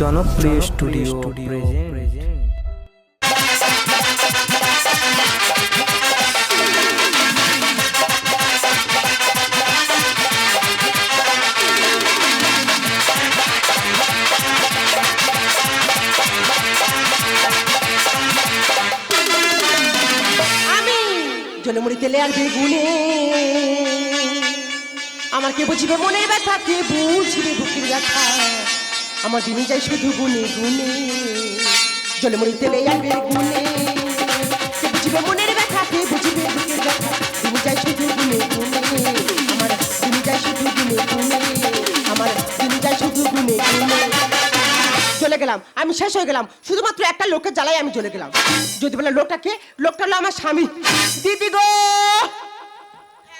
জনপ্রিয় studio present আমি জলমুড়ি তেলে আর বেগুনে। আমার কে বুঝিবে মনের ব্যথা কে বুঝিবে বুকের ব্যথা? আমার দিনই যাই শুধু গুনে গুনে। জলমুড়ি তেলে আর বেগুনে কে বুঝিবে মনের ব্যথা কে বুঝিবে বুকের ব্যথা। দিনই যাই শুধু গুনে গুনে। আমার দিনই যাই শুধু গুনে গুনে। আমার দিনই যাই শুধু গুনে গুনে। চলে গেলাম, আমি শেষ হয়ে গেলাম। শুধুমাত্র একটা লোকের জ্বালায় আমি চলে গেলাম। যদি বলে লোকটাকে, লোকটা হলো আমার স্বামী। দিদি গো!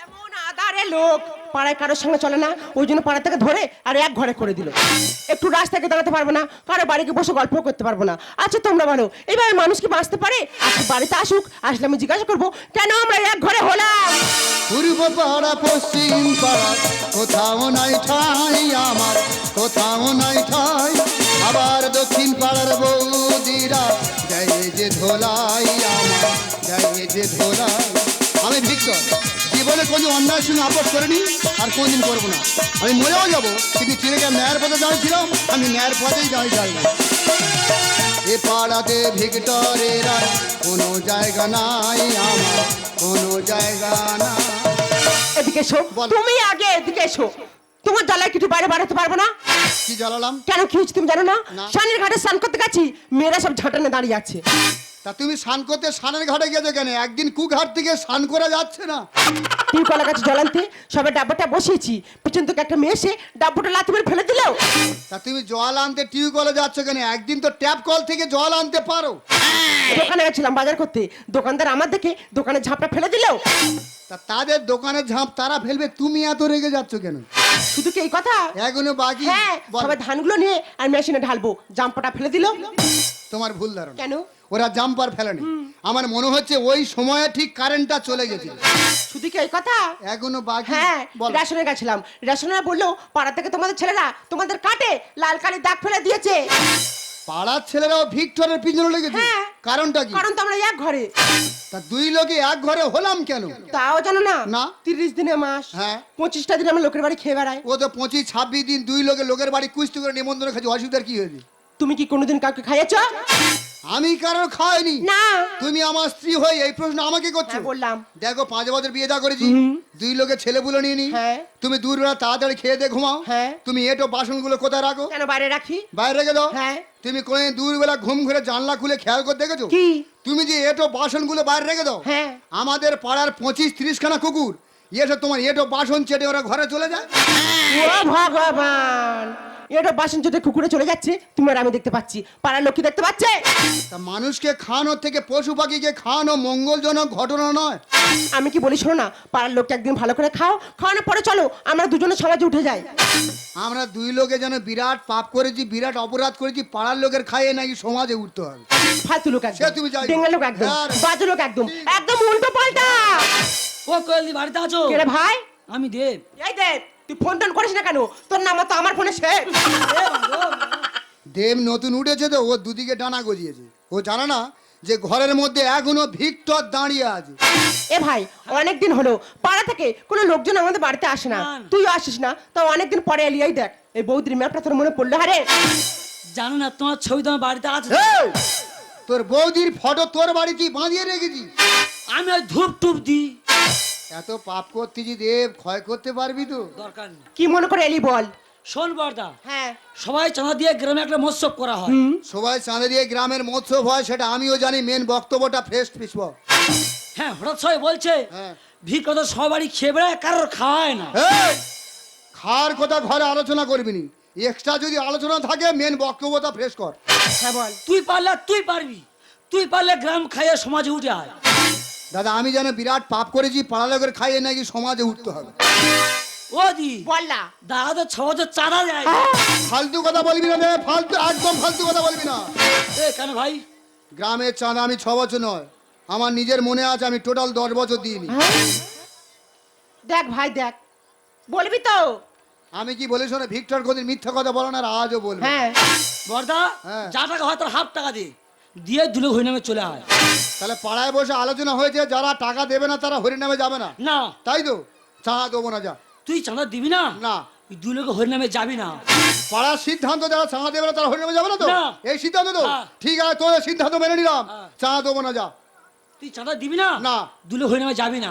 এমন আদারে লোক। পাড়ায় কারোর সঙ্গে চলে না, ওই জন্য পাড়া থেকে ধরে আর এক ঘরে করে দিল। একটু রাস্তাকে দাঁড়াতে পারব না কারও বাড়িতে বসে গল্প করতে পারব না। আচ্ছা তোমরা বলো এইভাবে মানুষ কি বাঁচতে পারে? আচ্ছা বাড়িতে আসুক, আসলে আমি জিজ্ঞাসা করব, কেন আমরা এক ঘরে হলাম? পূর্ব পাড়া, পশ্চিম পাড়া, কোথাও নাই ঠাই আমার, কোথাও নাই ঠাই। আবার দক্ষিণ পাড়ার বৌদিরা যাই যে ধোলাই আমার যাই যে ধোলাই। আমি ভিক্টর। জীবনে কোনো অন্যায়ের সঙ্গে আপোষ করিনি আর কোনদিন করব না। আমি মরেও যাব কিন্তু চিরকে ন্যায়ের পথে দাঁড়িয়েছিলাম আমি ন্যায়ের পথেই দাঁড়িয়ে দাঁড়িয়ে এ পাড়াতে ভিক্টরেরা কোনো জায়গা নাই আমার কোনো জায়গা না এদিকে এসো। তুমি আগে এদিকে এসো। তোমার জ্বালায় কিছু বাইরে বাড়াতে পারব না। কি জ্বালালাম? কেন কি হয়েছে তুমি জানো না? না। সানের ঘাটে স্নান করতে গেছি মেয়েরা সব ঝাঁটানে দাঁড়িয়ে আছে। তা তুমি স্নান করতে স্নানের ঘাটে গেছো কেন? একদিন কুঘাট থেকে স্নান করা যাচ্ছে না। তুই কলা গাছে জলান্তে সবে ডাব্বাটা বসিয়েছি। পেছন থেকে একটা মেয়ে এসে ডাব্বাটা লাথি মেরে ফেলে দিল। তা তুমি জল আনতে টিউ কলে যাচ্ছ কেন? একদিন তো ট্যাপ কল থেকে জল আনতে পারো। দোকানে গেছিলাম বাজার করতে। দোকানদার আমার দেখে দোকানে ঝাপটা ফেলে দিল। তা তাদের দোকানে ঝাঁপ তারা ফেলবে তুমি এত রেগে যাচ্ছ কেন? শুধু কি এই কথা? এখনও বাকি? হ্যাঁ। সবাই ধানগুলো নিয়ে আর মেশিনে ঢালবো। জাম্পাটা ফেলে দিল। তোমার ভুল ধারণা। কেন? ওরা জাম্পার ফেলেনি। আমার মনে হচ্ছে ওই সময়ে ঠিক কারেন্টটা চলে গেছে। শুধু কি এই কথা? এখনও বাকি? হ্যাঁ রেশনে গেছিলাম। রেশনে বলল পাড়া থেকে তোমাদের ছেলেরা তোমাদের কাটে লাল কালি দাগ ফেলে দিয়েছে। পাড়ার ছেলেরাও ভিক্টরের পিছনে লেগেছে। হ্যাঁ। কারণটা কি? কারণ তো আমরা এক ঘরে। তা দুই লোকে এক ঘরে হলাম কেন? তাও জানো না? না। তিরিশ দিনে মাস। হ্যাঁ। পঁচিশটা দিন আমরা লোকের বাড়ি খেয়ে বেড়াই। ও তো পঁচিশ ছাব্বিশ দিন দুই লোকে লোকের বাড়ি কুস্তি করে নিমন্ত্রণ খাচ্ছি। অসুবিধার কি হয়েছে? তুমি কি কোনোদিন কাউকে খাইয়েছ? আমি কারোর খাইনি। না। তুমি আমার স্ত্রী হয়ে এই প্রশ্ন আমাকে করছ? হ্যাঁ বললাম। দেখো পাঁচ বছর বিয়ে দা করেছি। দুই লোকে ছেলে বুলো নিয়ে নি। হ্যাঁ। তুমি দূরবেলা তাড়াতাড়ি খেয়ে দিয়ে ঘুমাও। হ্যাঁ। তুমি এটো বাসনগুলো কোথায় রাখো? কেন বাইরে রাখি? বাইরে রেখে দাও। হ্যাঁ। তুমি কোন দূরবেলা ঘুম ঘুরে জানলা খুলে খেয়াল করে দেখেছ? কি? তুমি যে এটো বাসনগুলো বাইরে রেখে দাও? হ্যাঁ। আমাদের পাড়ার পঁচিশ ত্রিশ খানা কুকুর। এসে তোমার এটো বাসন চেটে ওরা ঘরে চলে যায়। ও ভগবান! এটা বাসন চোটে কুকুরে চলে যাচ্ছে তুমি আর আমি দেখতে পাচ্ছি। পাড়ার লোক দেখতে পাচ্ছে। তা মানুষকে খাওয়ানোর থেকে পশু পাখিকে খাওয়ানো মঙ্গলজনক ঘটনা নয়। আমি কি বলি শোনো না পাড়ার লোককে একদিন ভালো করে খাও খাওয়ানোর পরে চলো আমরা দুজনে সমাজে উঠে যাই। আমরা দুই লোকে যেন বিরাট পাপ করেছি বিরাট অপরাধ করেছি পাড়ার লোকের খাইয়ে নাকি সমাজে উঠতে হবে। ফালতু লোক সে একদম তুমি যাই। ডেঙ্গা লোক একদম হ্যাঁ বাজে লোক একদম একদম উল্টো পাল্টা। ও কয়েলি বাড়িতে আছো? কে রে ভাই? আমি দেব। এই দেখ তুই ফোন টোন করিস না কেন? তোর নাম তো আমার ফোনে শেখ দেব নতুন উঠেছে তো ও দুদিকে ডানা গজিয়েছে। ও জানে না যে ঘরের মধ্যে এখনও ভিক্টর দাঁড়িয়ে আছে। এ ভাই অনেকদিন হলো পাড়া থেকে কোনো লোকজন আমাদের বাড়িতে আসে না। তুইও আসিস না তো অনেকদিন পরে এলি এই দেখ এই বৌদির ম্যাপটা তোর মনে পড়ল হারে। জানো না তোমার ছবি তোমার বাড়িতে আছে? এই! তোর বৌদির ফটো তোর বাড়িতে বাঁধিয়ে রেখেছি। আমি ওই ধূপ টুপ দিই। এত পাপ করতেছি দেব ক্ষয় করতে পারবি তো? দরকার নেই। কি মনে করে এলি বল? শোন বর্দা হ্যাঁ। সবাই চাঁদা দিয়ে গ্রামে একটা মৎস্য করা হয়। সবাই চাঁদে দিয়ে গ্রামের মৎস্য হয় সেটা আমিও জানি মেন বক্তব্যটা ফ্রেশ পিসব হ্যাঁ হঠাৎ সবাই বলছে হ্যাঁ। ভিড় কত সব বাড়ি খেয়ে বেড়ায় কারোর খাওয়ায় না। এই! খাওয়ার কথা ঘরে আলোচনা করবি নি। এক্সট্রা যদি আলোচনা থাকে মেন বক্তব্যটা ফ্রেশ কর। হ্যাঁ বল। তুই পারলে তুই পারবি। তুই পারলে গ্রাম খাইয়ে সমাজে উঠে আয়। দাদা আমি যেন বিরাট পাপ করেছি পাড়া লোকের খাইয়ে নাকি সমাজে উঠতে হবে। ও দি দাদা তো ছ বছর চাঁদা দেয়। ফালতু কথা বলবি না রে ফালতু একদম ফালতু কথা বলবি না। এ কেন ভাই? গ্রামের চাঁদা আমি ছ বছর নয় আমার নিজের মনে আছে আমি টোটাল দশ বছর দিইনি? দেখ ভাই দেখ। বলবি তো? আমি কি বলি শোনো ভিক্টর কোনদিন মিথ্যা কথা বলো না আর আজও বলব। হ্যাঁ। বর্দা হ্যাঁ। যা টাকা হয় তার হাফ টাকা দে দিয়ে দুলে হয়ে নামে চলে হয় তাহলে পাড়ায় বসে আলোচনা হয়েছে যারা টাকা দেবে না তারা হরিনামে যাবে না। না। তাই তো? চা দেবো না যা। তুই চাঁদা দিবি না? না। ওই দুলোকে যাবি না। পাড়ার সিদ্ধান্ত যারা চা দেবে না তারা হরিনামে যাবে না তো? এই সিদ্ধান্ত তো। ঠিক আছে তোদের সিদ্ধান্ত মেনে নিলাম। দেবো না যা। তুই চাঁদা দিবি না? না। দুলে যাবি না।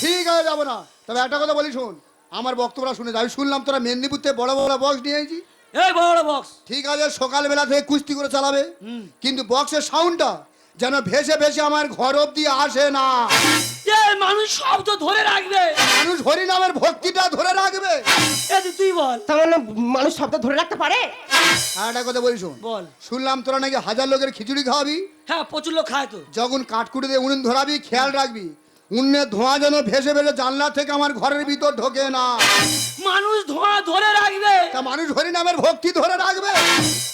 ঠিক আছে যাব না। তবে একটা কথা বলি শোন আমার বক্তব্যটা শুনে। আমি শুনলাম তোরা মেদিনীপুর থেকে বড় বড় বক্স নিয়ে এসেছি এই বড় বড় বক্স ঠিক আছে সকালবেলা থেকে কুস্তি করে চালাবে। কিন্তু বক্সের সাউন্ডটা যেন ভেসে ভেসে আমার ঘর অব্দি আসে না। এই মানুষ সব তো ধরে রাখবে। মানুষ হরিনামের ভক্তিটা ধরে রাখবে। এই তুই বল। তার মানে মানুষ শব্দ ধরে রাখতে পারে? আর একটা কথা বলি শোন। বল। শুনলাম তোরা নাকি হাজার লোকের খিচুড়ি খাওয়াবি? হ্যাঁ প্রচুর লোক খায় তো। যখন কাঠকুটি দিয়ে উনুন ধরাবি খেয়াল রাখবি উন্নের ধোঁয়া যেন ভেসে ভেসে জানলা থেকে আমার ঘরের ভিতর ঢোকে না। মানুষ ধোঁয়া ধরে রাখবে। তা মানুষ হরিনামের ভক্তি ধরে রাখবে।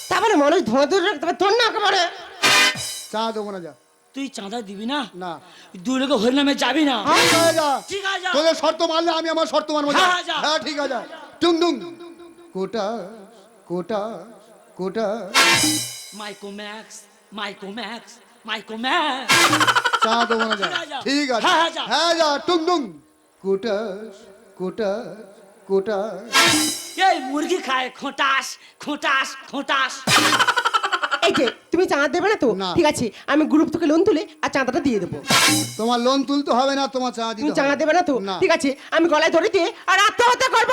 তার মানে মানুষ ধোঁয়া ধরে রাখতে পারে তোর না একেবারে। চা দেবো না যা। তুই চাঁদা দিবি না? না। দুই লোকে হয়ে নামে যাবি না? ঠিক আছে। যা ঠিক আছে। তোদের শর্ত মানলে আমি আমার শর্ত মানবো। হ্যাঁ, হ্যাঁ ঠিক আছে। টুং টুং। কোটা কোটা কোটা। মাইকো ম্যাক্স মাইকো ম্যাক্স মাইকো ম্যাক্স চা দেবো না যা ঠিক আছে, হ্যাঁ, যা। হ্যাঁ যা। টুং টুং। কোটা কোটা কোটা। এই মুরগি খায় খোঁটাস খোঁটাস খোঁটাস। এই যে তুমি চাঁদা দেবে না তো? না। ঠিক আছে আমি গ্রুপ থেকে লোন তুলে আর চাঁদাটা দিয়ে দেবো। তোমার লোন তুলতে হবে না তোমার চাঁদা তুমি চাঁদা হবে। দেবে না তো? না। ঠিক আছে আমি গলায় ধরে দিয়ে আর আত্মহত্যা করব।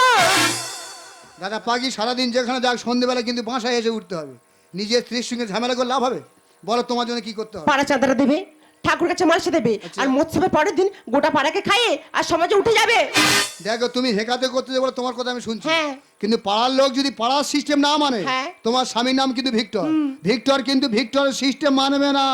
দাদা পাখি সারাদিন যেখানে যাক সন্ধেবেলা কিন্তু বাসায় এসে উঠতে হবে। নিজের স্ত্রীর সঙ্গে ঝামেলা করে লাভ হবে? বলো তোমার জন্য কি করতে হবে? পাড়া চাঁদাটা দেবে? ঠাকুর কাছে মাসে দেবে। আর মৎস্যের পরের দিন গোটা পাড়াকে খাইয়ে আর সমাজে উঠে যাবে। দেখো তুমি হেকাতে করতে বলে তোমার কথা আমি শুনছি। হ্যাঁ। কিন্তু পাড়ার লোক যদি পাড়ার সিস্টেম না মানে হ্যাঁ। তোমার স্বামীর নাম কিন্তু ভিক্টর। ভিক্টর কিন্তু ভিক্টরের সিস্টেম মানবে না।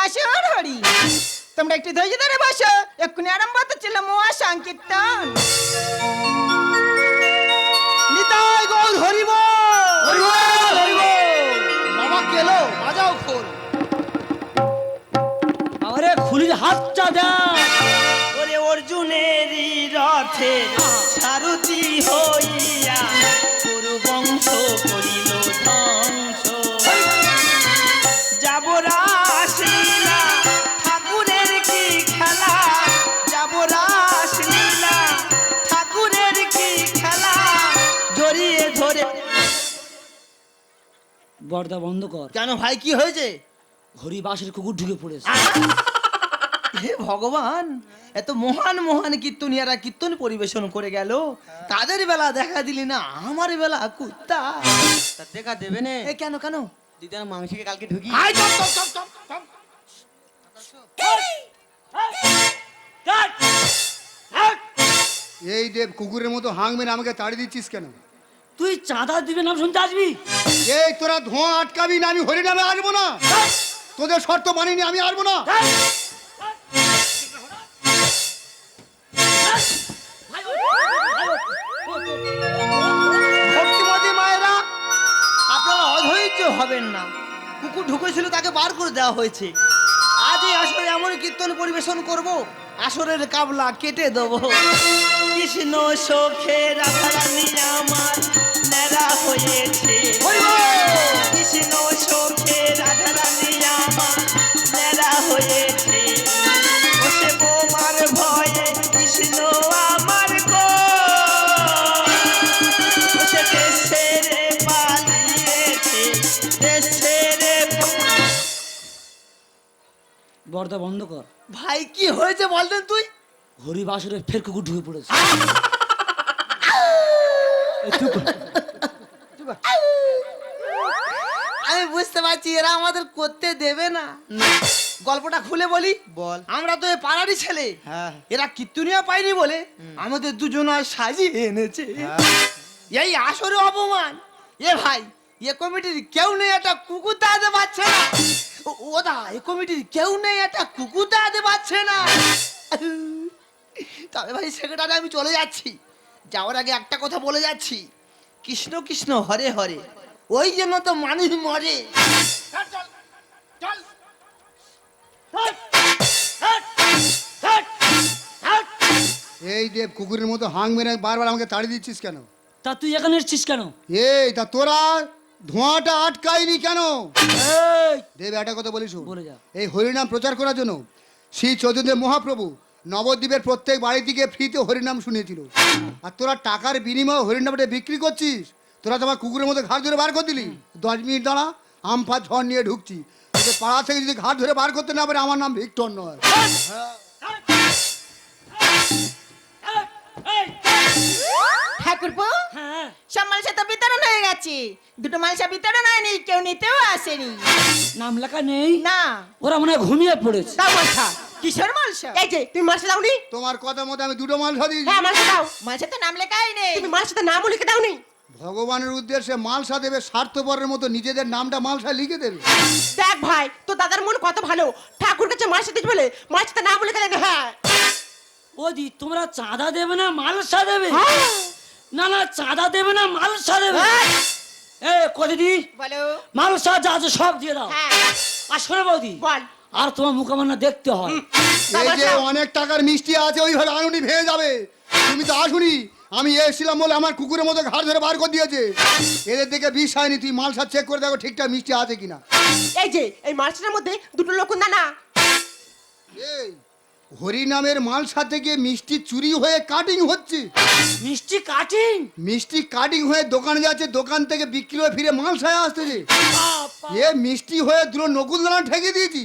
বাসরে হরি। তোমরা একটু ধৈর্য ধরে বসো। এক্ষুনি আরম্ভ হতে ছিল মোয়া সংকীর্তন। নিতাই গৌর হরিব বাবা কেলো বাজাও খোল। আরে খুলির হাতটা দেখ। ওরে অর্জুনেরই রথে সারথি হইয়া পুরু বংশ করিল বর্দা বন্ধ কর। কেন ভাই কি হয়েছে? হরি বাসের কুকুর ঢুকে পড়েছে। হে ভগবান এত মহান মহান কীর্তনিয়ারা কীর্তন পরিবেশন করে গেল। তাদের বেলা দেখা দিলি না আমার বেলা কুত্তা। দেখা দেবে নে। এ কেন কেন? দিদি আমার মাংসকে কালকে ঢুকি। এই যে কুকুরের মতো হাং মেরে আমাকে তাড়ি দিচ্ছিস কেন? তুই চাঁদা দিবে নাম শুনতে আসবি? এই তোরা ধোঁয়া আটকাবি না আমি হরি নামে আসব না। তোদের শর্ত মানিনি আমি আসব না। মায়েরা আপনারা অধৈর্য হবেন না। কুকুর ঢুকেছিল তাকে বার করে দেওয়া হয়েছে। আজ এই আসরে এমন কীর্তন পরিবেশন করব আসরের কাবলা কেটে দেবো। কৃষ্ণ সখে রাধারানী আমার নেড়া হয়েছে। কৃষ্ণ সখে রাধারানী আমার নেড়া হয়েছে। বসে বোমার ভয়ে কৃষ্ণ আমার গো। সে দেশ ছেড়ে পালিয়েছে দেশ ছেড়ে বর্দা বন্ধ কর। ভাই কি হয়েছে বলতেন তুই? হরি বাসরে ফের কুকুর ঢুকে পড়েছে। আমি বুঝতে পারছি এরা আমাদের করতে দেবে না। গল্পটা খুলে বলি বল। আমরা তো এ পাড়ারই ছেলে। হ্যাঁ। এরা কীর্তনিয়া পাইনি বলে আমাদের দুজন আর সাজিয়ে এনেছে। হ্যাঁ। এই আসরে অপমান। এ ভাই এ কমিটির কেউ নেই একটা কুকুর দাঁড়াতে পারছে না। কথা এ কমিটির কেউ নেই একটা কুকুর দাঁড়াতে পারছে না। তবে ভাই সেক্রেটারি আমি চলে যাচ্ছি। যাওয়ার আগে একটা কথা বলে যাচ্ছি। কৃষ্ণ কৃষ্ণ হরে হরে। ওই জন্য তো মানুষ মরে। এই দেব কুকুরের মতো হাং মেরে বারবার আমাকে তাড়িয়ে দিচ্ছিস কেন? তা তুই এখানে এসছিস কেন? এই তা তোরা ধোঁয়াটা আটকায়নি কেন? এই, দেব একটা কথা বলিস বলে যা। এই হরিনাম প্রচার করার জন্য শ্রী চৈতন্য মহাপ্রভু নবদ্বীপের প্রত্যেক বাড়ি থেকে ফ্রিতে হরিনাম শুনেছিল আর তোরা টাকার বিনিময়ে হরিনামটা বিক্রি করছিস? তোরা তোমার কুকুরের মধ্যে ঘাট ধরে বার করে দিলি? দশ মিনিট দাঁড়া আম ফা ঝড় নিয়ে ঢুকছি। তোদের পাড়া থেকে যদি ঘাট ধরে বার করতে না পারে আমার নাম ভিক্টর নয়। ঠাকুরপো হ্যাঁ। সব মালসা তো বিতরণ হয়ে গেছে। দুটো মালসা বিতরণ হয়নি কেউ নিতেও আসেনি। নাম লেখা নেই? না। ওরা মনে হয় ঘুমিয়ে পড়েছে। মালসা কিশোর মালসা? এই যে তুমি মালসা দাওনি? তোমার কথা মতো আমি দুটো মাল দিয়েছি হ্যাঁ মালসা দাও। মালসা তো নাম লেখাই নেই। তুমি মালসাতে নাম লিখে দাওনি। ভগবানের উদ্দেশ্যে মালসা দেবে স্বার্থপরের মতো নিজেদের নামটা মালসা লিখে দেবে। দেখ ভাই তো দাদার মন কত ভালো। ঠাকুর কাছে মালসা দিতে বলে মালসাতে নাম লিখে দেন হ্যাঁ। ও দি তোমরা চাঁদা দেবে না মালসা দেবে? হ্যাঁ। না না চাঁদা দেবে না মালসা দেবে? এ কদি দি বলো। মালসা যা সব দিয়ে দাও। হ্যাঁ। আর শোনো বৌদি বল। আর তোমার মুখামান্না দেখতে হয়। এই যে অনেক টাকার মিষ্টি আছে ওইভাবে আনুনি ভেঙে যাবে। তুমি তো আসুনি। আমি এসেছিলাম বলে আমার কুকুরের মতো ঘাড় ধরে বার করে দিয়েছে। এদের দিকে বিষ হয়নি তুই মালসা চেক করে দেখো ঠিকঠাক মিষ্টি আছে কিনা। এই যে এই মালসাটার মধ্যে দুটো লোক না এই হরিনামের মালসা থেকে মিষ্টি চুরি হয়ে কাটিং হচ্ছে। মিষ্টি কাটিং মিষ্টি কাটিং হয়ে দোকানে যাচ্ছে দোকান থেকে বিক্রি হয়ে ফিরে মালসায় আসতেছে এ মিষ্টি হয়ে দুটো নকুল দানা ঠেকে দিয়েছি।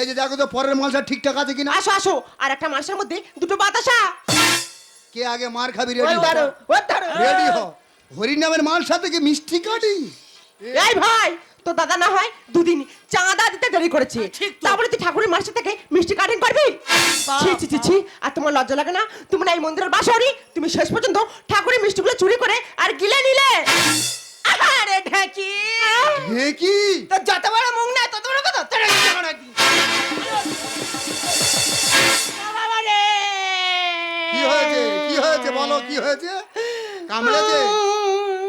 এই যে দেখো তো পরের মালসা ঠিকঠাক আছে কিনা? আসো আসো। আর একটা মালসার মধ্যে দুটো বাতাসা। কে আগে মার খাবি রেডি রেডি হ। হরিনামের মালসা থেকে মিষ্টি কাটিং এই ভাই তো দাদা না হয় দুদিন চাঁদা দিতে দেরি করেছে। তারপরে তুই ঠাকুরের মাসে থেকে মিষ্টি কাটিং করবি? ছি ছি ছি ছি আর তোমার লজ্জা লাগে না? তুমি না এই মন্দিরের বাসাওরি তুমি শেষ পর্যন্ত ঠাকুরের মিষ্টিগুলো চুরি করে আর গিলে নিলে। আরে ঢাকি। হে কি তো যত বড় মুখ না তত বড় কথা তোর কি হয়েছে? কি হয়েছে? বলো কি হয়েছে? কামড়েছে?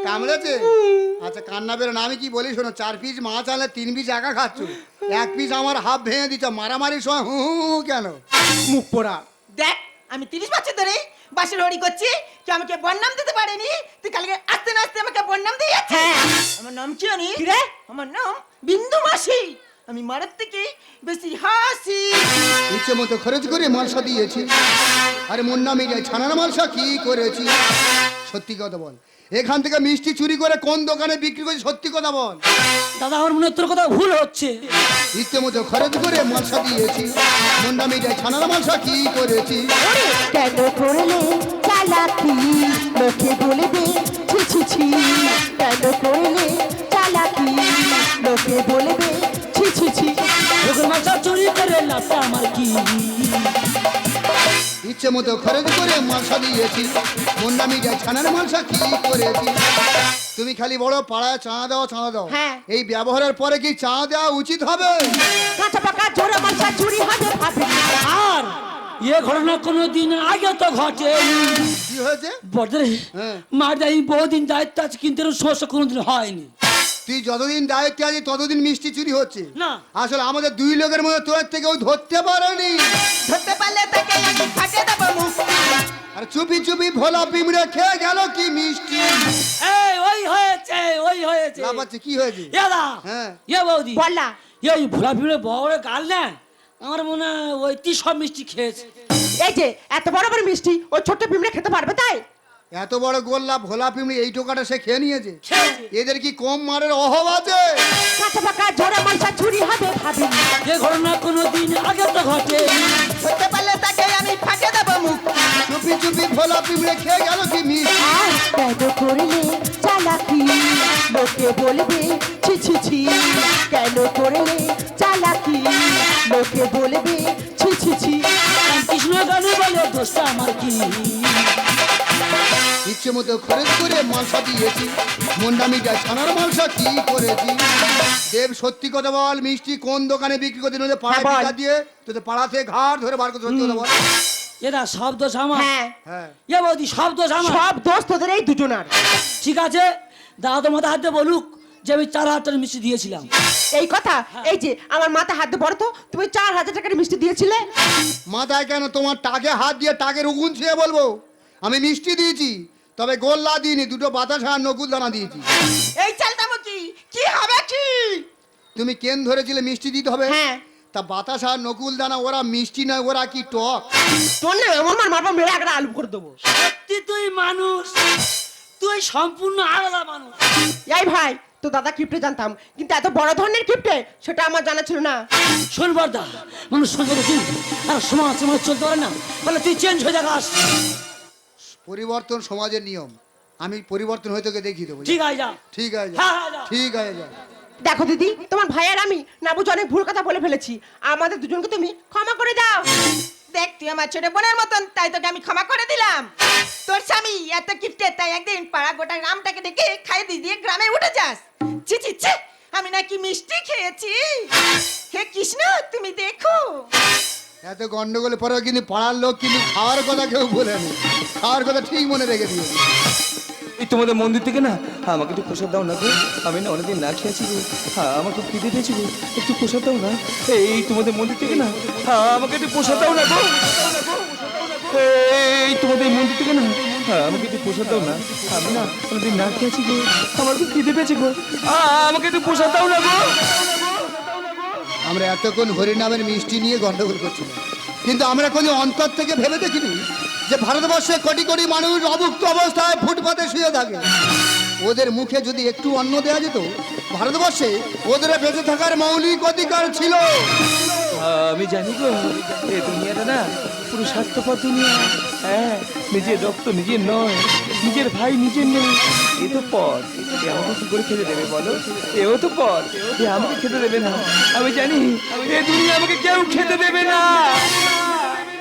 কামড়েছে আচ্ছা কান্না বেরো আমি কি বলি শোনো চার পিস মাছ আনলে তিন পিস একা খাচ্ছ? এক পিস আমার হাফ ভেঙে দিচ্ছ মারামারির সময় হু হু হু কেন? মুখ পোড়া। দেখ আমি তিরিশ বছর ধরে বাসের হরি করছি কেউ আমাকে বন্যাম দিতে পারেনি তুই কালকে আস্তে না আস্তে আমাকে বন্যাম দিয়ে যাচ্ছে আমার নাম কি জানি? রে? আমার নাম বিন্দু মাসি। আমি মারার থেকে বেশি হাসি। ইচ্ছে মতো খরচ করে মালসা দিয়েছি। আরে মুন্না নামে ছানার মালসা কি করেছি? সত্যি কথা বল। এখান থেকে মিষ্টি চুরি করে কোন দোকানে বিক্রি করছি সত্যি কথা বল। দাদা আমার মনে তোর কথা ভুল হচ্ছে। মতো খরচ করে মালসা দিয়েছি। মুন্না মিডিয়ায় ছানার মালসা কি করেছি? কেন করলে? চালাকি লোকে বলবে ছি ছি ছি কেন করলে? চালাকি লোকে বলবে ছি ছি ছি মাথা চুরি করে লাভটা আমার কি? ইচ্ছে মতো খরচ করে মালসা দিয়েছি। মুন্না মিডিয়ায় ছানার মালসা কি করেছি? তুমি খালি বড় পাড়ায় চা দাও চা দাও। হ্যাঁ। এই ব্যবহারের পরে কি চা দেওয়া উচিত হবে? কাঁচা পাকা জোড়া মালসা চুরি হবে? আর এ ঘটনা কোনো দিন আগে তো ঘটে কি হয়েছে? বর্দারে হ্যাঁ। মার যাই বহুদিন দায়িত্ব আছে কিন্তু সমস্যা কোনোদিন হয়নি। তুই যতদিন দায়িত্বে আছিস ততদিন মিষ্টি চুরি হচ্ছে। না। আসলে আমাদের দুই লোকের মধ্যে তোর থেকে কেউ ধরতে পারেনি। ধরতে পারলে তাকে আমি ফাটে দেবো মুখ আর চুপি চুপি ভোলা পিমড়ে খেয়ে গেল কি মিষ্টি। এই ওই হয়েছে ওই হয়েছে। না পাচ্ছে কি হয়েছে? দাদা হ্যাঁ। এ বৌদি বললা। এই ভোলা ভিড়ে বড় গাল না আমার মনে হয় ওই তি সব মিষ্টি খেয়েছে। এই যে এত বড় বড় মিষ্টি ওই ছোট্ট পিমড়ে খেতে পারবে তাই? এত বড় গোল্লা ভোলা পিমড়ি এই টোকাটা সে খেয়ে নিয়েছে। এদের কি কম মারের অভাব আছে? কাঁচা পাকা জোড়া মালসা চুরি হবে ভাবিনি এ ঘটনা কোনো দিন আগে তো ঘটে। ধরতে পারলে তাকে আমি ফাটে দেবো মুখ। চুপি চুপি ভোলা পিমড়ে খেয়ে গেল কি মিষ্টি আর কেন করলে চালাকি লোকে বলবে ছি ছি ছি। কেন করলে চালাকি লোকে বলবে ছি ছি ছি। কৃষ্ণ গানে বলে দোষটা আমার কি? ইচ্ছে মতো খরচ করে মালসা দিয়েছি। মন্ডা মিটায় ছানার মালসা কি করেছি? দেব সত্যি কথা বল মিষ্টি কোন দোকানে বিক্রি করতে নইলে পাড়ায় হ্যাঁ, বল। টিকা দিয়ে তোদের পাড়াতে ঘাট ধরে বার করে সত্যি কথা বল এরা সব দোষ আমার। হ্যাঁ। হ্যাঁ। এ বৌদি সব দোষ আমার। সব দোষ তোদের এই দুজনার। ঠিক আছে? দাদা তোমার হাত দিয়ে বলুক যে আমি চার হাজার টাকা মিষ্টি দিয়েছিলাম। এই কথা? এই যে আমার মাথা হাত দিয়ে বড় তো তুমি চার হাজার টাকার মিষ্টি দিয়েছিলে? মাথায় কেন তোমার টাকে হাত দিয়ে টাকের উগুন ছুঁয়ে বলব? আমি মিষ্টি দিয়েছি। তবে গোল্লা দিইনি দুটো বাতাসা আর নকুল দানা দিয়েছি। এই চালতাম কি? কি হবে কি? তুমি কেন ধরেছিলে মিষ্টি দিতে হবে? হ্যাঁ। তা বাতাসা আর নকুল দানা ওরা মিষ্টি নয় ওরা কি টক? তোর না আমার মারবা মেরে একটা আলু করে দেবো। সত্যি তুই মানুষ। তুই সম্পূর্ণ আলাদা মানুষ। এই ভাই তো দাদা কিপ্টে জানতাম কিন্তু এত বড় ধরনের কিপ্টে সেটা আমার জানা ছিল না। শোন বর্দা মানুষ সঙ্গে তুই আর সমাজ সমাজ চলতে পারে না। বলে তুই চেঞ্জ হয়ে যাস পরিবর্তন সমাজের নিয়ম। আমি পরিবর্তন হয়ে তোকে দেখিয়ে দেবো। ঠিক আছে যা। ঠিক আছে হ্যাঁ, হ্যাঁ, যা। ঠিক আছে যা। দেখো দিদি তোমার ভাই আর আমি না বুঝে অনেক ভুল কথা বলে ফেলেছি। আমাদের দুজনকে তুমি ক্ষমা করে দাও। দেখ তুই আমার ছোট বোনের মতন তাই তোকে আমি ক্ষমা করে দিলাম। তোর স্বামী এত কিফটে তাই একদিন পাড়া গোটা গ্রামটাকে ডেকে খাই দিয়ে দিয়ে গ্রামে উঠে যাস। ছি ছি ছি আমি নাকি মিষ্টি খেয়েছি। হে কৃষ্ণ তুমি দেখো। এত গন্ডগোলে পরে কিন্তু পাড়ার লোক কিন্তু খাওয়ার কথা কেউ বলেনি খাওয়ার কথা ঠিক মনে রেখে দিও। এই তোমাদের মন্দির থেকে না আমাকে একটু প্রসাদ দাও না গো। আমি না অনেকদিন না খেয়েছি গো। হ্যাঁ আমার খুব খিদে পেয়েছি গো। একটু প্রসাদ দাও না। এই তোমাদের মন্দির থেকে না হ্যাঁ আমাকে একটু প্রসাদ দাও না গো। এই তোমাদের মন্দির থেকে না হ্যাঁ আমাকে একটু প্রসাদ দাও না। আমি না অনেকদিন না খেয়েছি গো। আমার খুব খিদে পেয়েছি গো। আমাকে একটু প্রসাদ দাও না গো। আমরা এতক্ষণ হরিনামের মিষ্টি নিয়ে গন্ডগোল করছিলাম। কিন্তু আমরা কোনো অন্তর থেকে ভেবে দেখিনি যে ভারতবর্ষে কোটি কোটি মানুষ অভুক্ত অবস্থায় ফুটপাতে শুয়ে থাকে। ওদের মুখে যদি একটু অন্ন দেওয়া যেত, ভারতবর্ষে ওদের বেঁচে থাকার মৌলিক অধিকার ছিল। আমি জানি গো, এই দুনিয়াটা না পুরো স্বার্থপর দুনিয়া। হ্যাঁ নিজের রক্ত নিজের নয়, নিজের ভাই নিজের নেই। এ তো পথ, এ আমাকে কি করে খেতে দেবে বলো? এও তো পথ, এ আমাকে খেতে দেবে না। আমি জানি, এ দুনিয়া আমাকে কেউ খেতে দেবে না।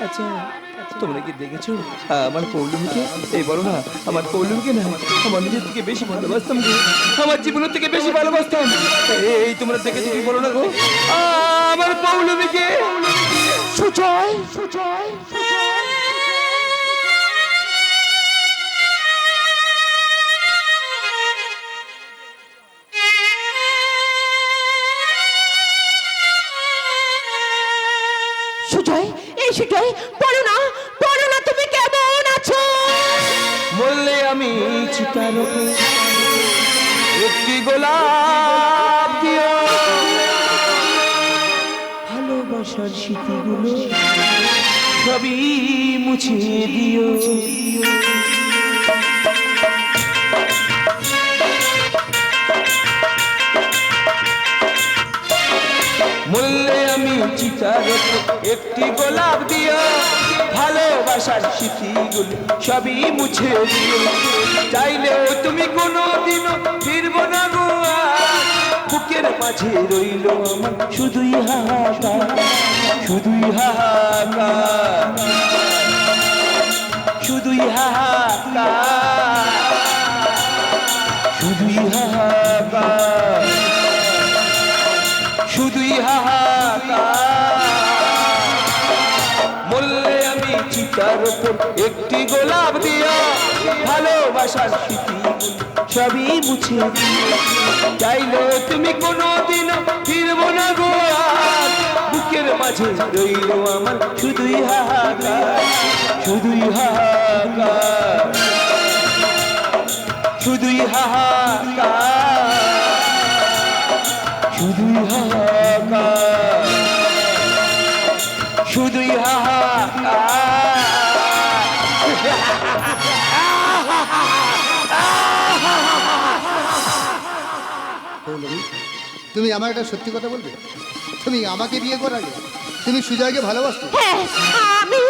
আচ্ছা তোমরা কি দেখেছ? আমার পৌলমীকে এই বলো না, আমার পৌলমীকে না? আমার নিজের থেকে বেশি ভালোবাসতাম গো আমার জীবনের থেকে বেশি ভালোবাসতাম। এই তোমরা দেখেছ কি বলো না গো? আমার পৌলমীকে সুজয় সুজয় সুজয় এই সুজয় বলো না বলো না, তুমি কেমন আছো? বললে আমি চিতার একটি গোলাপ স্মৃতিগুলো সবই মুছিয়ে দিও মূল্যে আমি চিতার একটি গোলাপ দিও ভালোবাসার স্মৃতিগুলো সবই মুছে দিও চাইলেও তুমি কোনো দিনও ফিরব না গো আর। বুকের মাঝে রইল শুধুই হাহাকার শুধুই হাহাকার শুধুই হাহাকার শুধুই হাহাকার শুধুই হাহাকার। চিতার উপর একটি গোলাপ দিয়া ভালোবাসার স্মৃতি সবই মুছে চাইলে তুমি কোনোদিন ফিরবো না গো। বুকের মাঝে রইল আমার শুধুই হাহাকার শুধুই হাহাকার শুধুই হাহাকার শুধুই হাহাকার, শুধুই তুমি আমার একটা সত্যি কথা বলবে? তুমি আমাকে বিয়ে করার আগে তুমি সুজয়কে ভালোবাসতো? হ্যাঁ আমি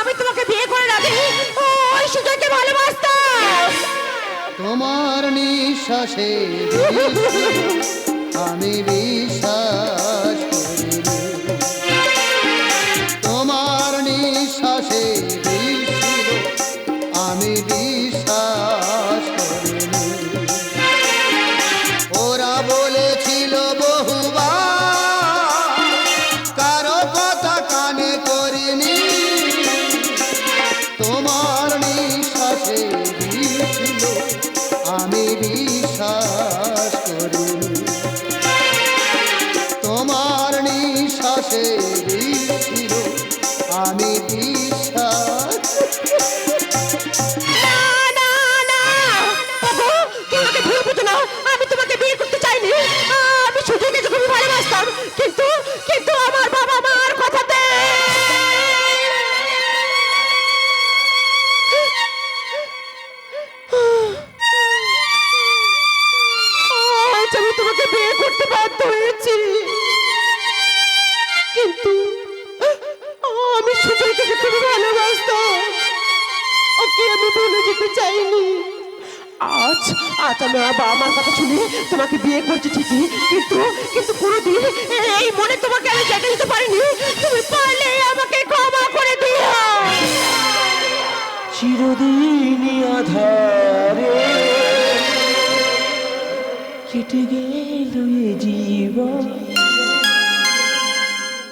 আমি তোমাকে বিয়ে করার আগে ওই সুজয়কে ভালোবাসতাম। তোমার নিঃশ্বাসে আমি বিশ্বাস ছিল আমি বি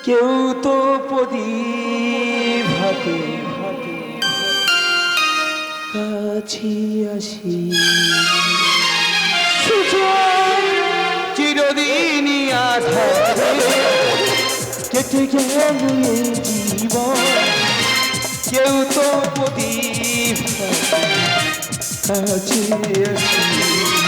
কেউ তো প্রদীপ হাতে কাছে আসি। চিরদিনই আধারে কেটে গেল কেউ তো প্রদীপ কাছে আসি।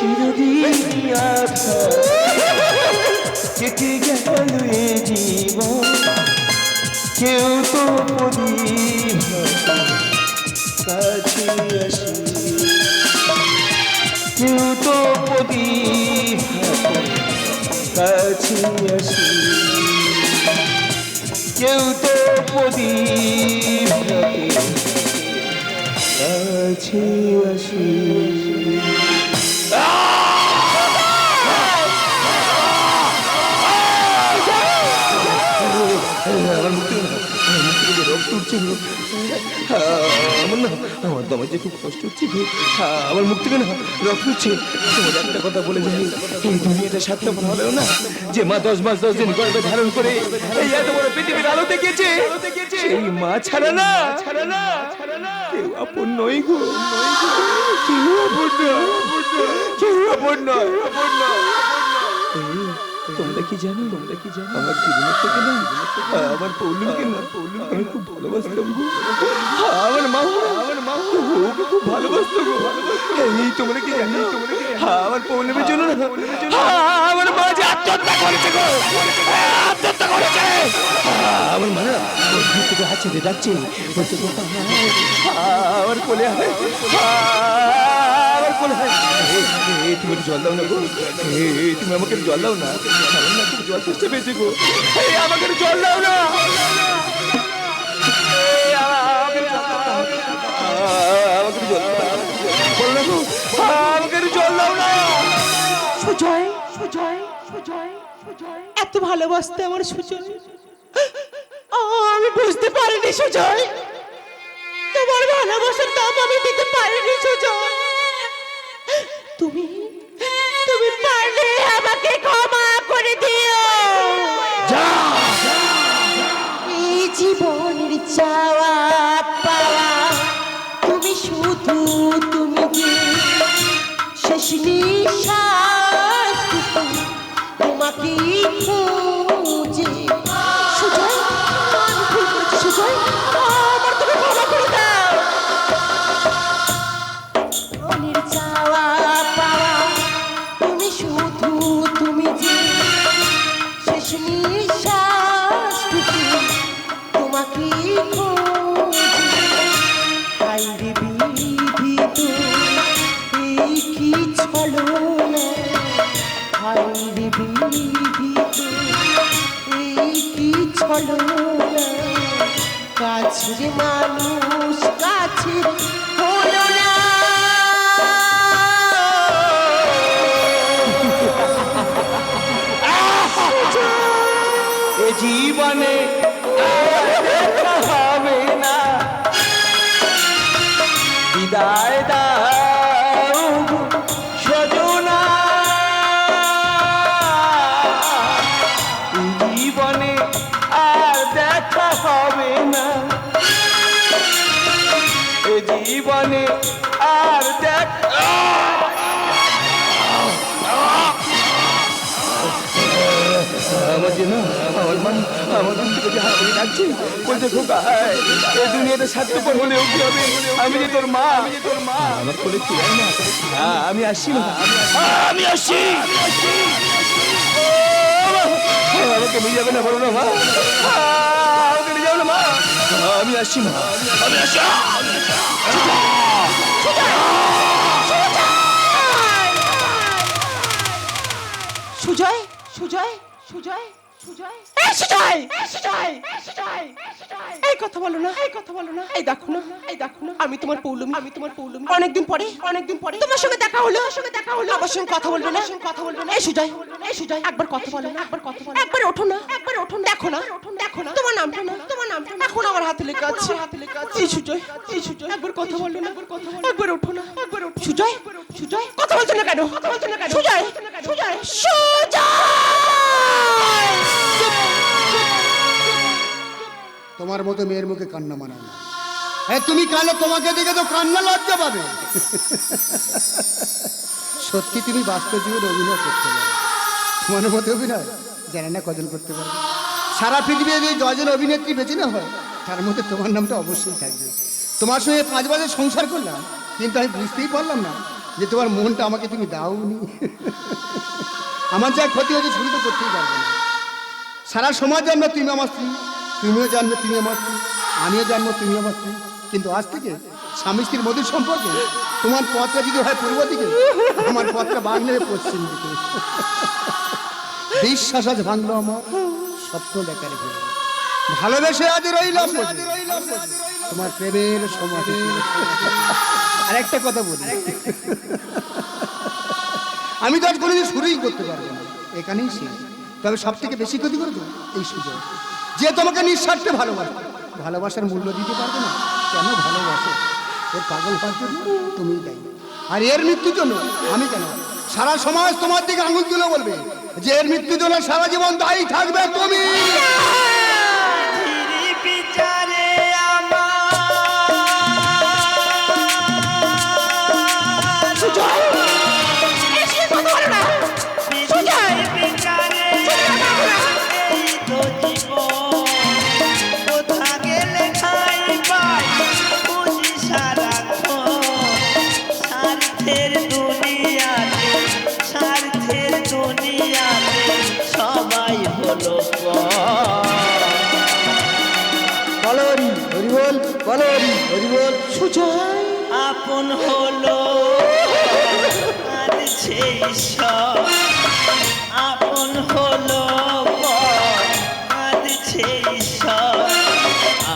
চিরদিন আধা কেটে গেল এ জীবন কেউ তো প্রদীপ কাছে আসি কেউ তো প্রদীপ কাছে আসি কেউ তো প্রদীপ কাছে আসি। আহ, আমার না আমার দমে যে খুব কষ্ট হচ্ছে আমার মুখ থেকে না রক্ত উঠছে তোমার একটা কথা বলে যাই। এই দুনিয়াটা স্বার্থপর হলেও না যে মা দশ মাস দশ দিন গর্ভে ধারণ করে এই এত বড় পৃথিবীর আলো দেখেছে সেই মা ছাড়া না ছাড়া না কেউ আপন নয় গো। কেউ আপন নয়। কেউ আপন নয় আপন নয়। তোমরা কি জানো? তোমরা কি জানো? আমার জীবনের থেকে না আমার পৌলুমকে না? পৌলুম আমি খুব ভালোবাসতাম গো। আমার মা আমার মা ওকে খুব ভালোবাসতো গো। এই তোমরা কি জানো? তোমরা কি আমার পৌলুমের জন্য না। আমার মা যে আত্মহত্যা করেছে গো। আত্মহত্যা করেছে। আমার মা না ওর ঘর থেকে হাত ছেড়ে ডাকছে। বলছে আমার কোলে আমার তুমি জল দাও না গো। তুমি আমাকে জল দাও না। আমার না জল চেষ্টা পেয়েছে গো। আমাকে জল দাও না আমাকে জল দাও না। আমাকে একটু জল দাও না। বলো না গো, আমাকে জল দাও না। সুজয় সুজয় সুজয় সুজয়। এত ভালোবাসতে আমার সুজয় আমি বুঝতে পারিনি সুজয়। তোমার ভালোবাসার দাম আমি দিতে পারিনি সুজয়। তুমি তুমি পারলে আমাকে ক্ষমা করে দিও। এই জীবনের চাওয়া পাওয়া তুমি শুধু তুমি যে শেষ নিঃশ্বাসটুকু কি ছলনা হাইরে বিধিত এই কি ছলনা কাছের মানুষ হলো না। জীবনে ডাকছে আমি মা আমি আসছি আমাকে নিয়ে যাবে না বলো না মা আমাকে নিয়ে যাবে না মা আমি আসছি মা আমি আসছি সুজয় সুজয় সুজয়। সুজয় এই সুজয় এই কথা বলো না এই কথা বলো না। এই দেখো না এই দেখো না। আমি তোমার পৌলমি আমি তোমার পৌলমি। অনেকদিন পরে অনেকদিন পরে। তোমার সঙ্গে দেখা হলো। সঙ্গে দেখা হলো। আমার সঙ্গে কথা বলবে না। কথা বলবে না এই সুজয় এই সুজয় একবার কথা বলো না একবার কথা বলো একবার ওঠো না। একবার ওঠো না। দেখো না। দেখো না। তোমার নামটা না। তোমার নামটা না। এখন আমার হাতে লেখা আছে। হাতে লেখা আছে। এই সুজয় এই সুজয় একবার কথা বলো না একবার কথা বলো একবার ওঠো না। একবার ওঠো সুজয় সুজয় কথা বলছো না কেন? কথা বলছো না কেন? সুজয় সুজয় তোমার মতো মেয়ের মুখে কান্না মানায় না। হ্যাঁ তুমি কালো তোমাকে দেখে তো কান্না লজ্জা পাবে। সত্যি তুমি বাস্তব জীবনে অভিনয় করতে পারো। তোমার মতো অভিনয়? জানে না কজন করতে পারবে। সারা পৃথিবীতে যদি দশজন অভিনেত্রী বেছে না হয়, তার মধ্যে তোমার নামটা অবশ্যই থাকবে। তোমার সঙ্গে পাঁচ বছর সংসার করলাম, কিন্তু আমি বুঝতেই পারলাম না যে তোমার মনটা আমাকে তুমি দাওনি। আমার যা ক্ষতি হয়েছে শুরু তো করতেই পারবে না। সারা সমাজ আমরা তুমি আমার স্ত্রী। তুমিও জানবে তুমি আমার স্ত্রী আমিও জানব তুমি আমার স্ত্রী কিন্তু আজ থেকে স্বামী স্ত্রীর মধুর সম্পর্কে তোমার পথটা যদি হয় পূর্ব দিকে আমার পথটা বাংলা পশ্চিম দিকে। বিশ্বাস আজ ভাঙলো আমার স্বপ্ন দেখার ভেবে ভালোবেসে আজ রইলাম তোমার প্রেমের সমাজ আর একটা কথা বলি। আমি তো আজ কোনোদিন শুরুই করতে পারব না। এখানেই শেষ। তবে সব থেকে বেশি ক্ষতি করেছ এই সুযোগ। যে তোমাকে নিঃস্বার্থে ভালোবাসে। ভালোবাসার মূল্য দিতে পারবে না? কেন ভালোবাসে? এর পাগল হওয়ার জন্য তুমি দায়ী। আর এর মৃত্যুর জন্য আমি কেন? সারা সমাজ তোমার দিকে আঙুল তুলে বলবে যে এর মৃত্যুর জন্য সারা জীবন দায়ী থাকবে তুমি। হরিবল বলো হরিবল সুজয় আপন হলো। আপন হলো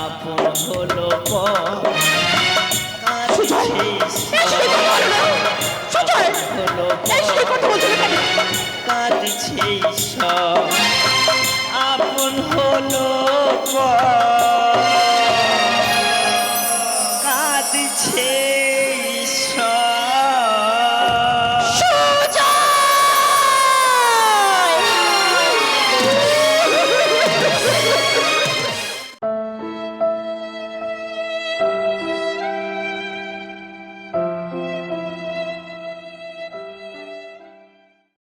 আপন হলো কাঁদছে আপন হলো